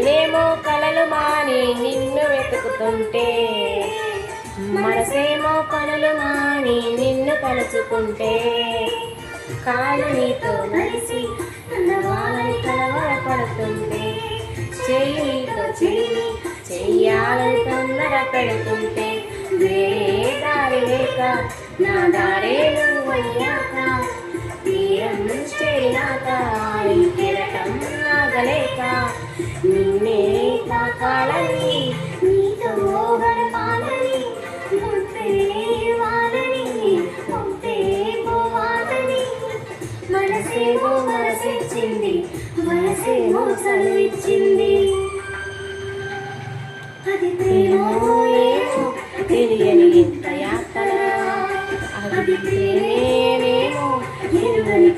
కళ్ళేమో కలలు మాని నిన్ను వెతుకుతుంటే మనసేమో పనులు మాని నిన్ను తలుచుకుంటే కాలు నీతో నడిసి వాళ్ళని కలవరపడుతుంటే చెయ్యి నీతో చెయ్యి చెయ్యాలని తొందర పెడుతుంటే వేరే దారి లేక నా దారే నువ్వయ్యాక తీరం చేరినాక ఈ కెరటం ఆగలేక నిన్నే తాకాలని నీతో గడపాలని ముద్దే వాలని ముద్దే పోవాలని. మనసేమో మనసిచ్చింది మనసేమో చదివిచ్చింది. అది ప్రేమో ఏమో తెలియని ఇంత యాత్ర అది ప్రేమేమో ఎరుగని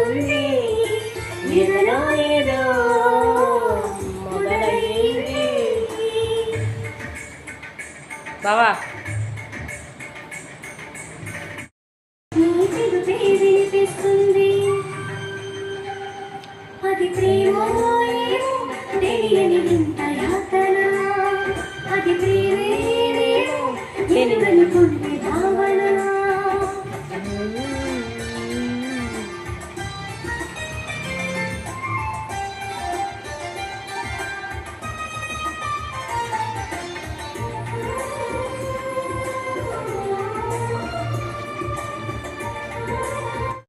మొదలవుతుంది ఏదో ఏదో మొదలయ్యింది బావా. అది ప్రేమ తెలియని వింత యాతన. అది ప్రేమే నేను అనుకుంటున్నా